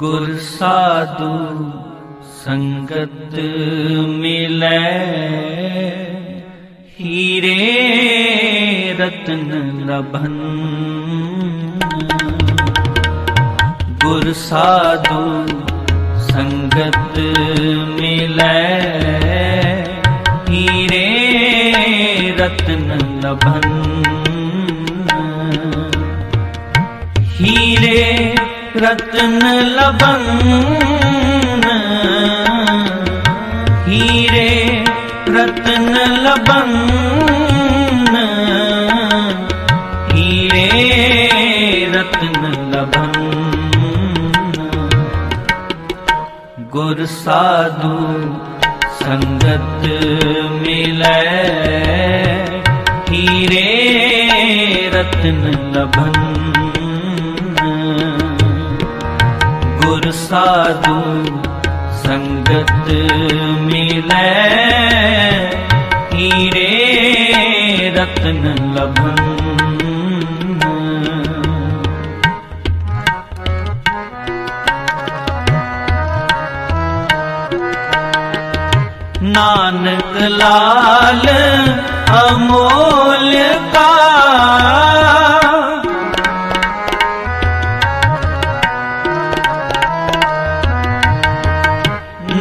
ਗੁਰ ਸਾਧੂ ਸੰਗਤ ਮਿਲੈ। ਹੀਰੇ ਰਤਨ ਲਭਨ। ਗੁਰ ਸਾਧੂ ਸੰਗਤ ਮਿਲੈ। ਹੀਰੇ ਰਤਨ ਲਭਨ। ਹੀਰੇ ਰਤਨ ਲਬਨ ਹੀਰੇ ਰਤਨ ਲਬਨ ਹੀਰੇ ਰਤਨ ਲਬਨ ਗੁਰ ਸਾਧੂ ਸੰਗਤ ਮਿਲੈ ਹੀਰੇ ਰਤਨ ਲਬਨ ਗੁਰ ਸਾਧੂ ਸੰਗਤ ਮਿਲੈ। ਹੀਰੇ ਰਤਨ ਲਬਨ ਨਾਨਕ ਲਾਲ ਅਮੋਲ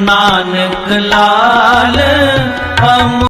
ਨਾਨਕ ਲਾਲ ਅਮ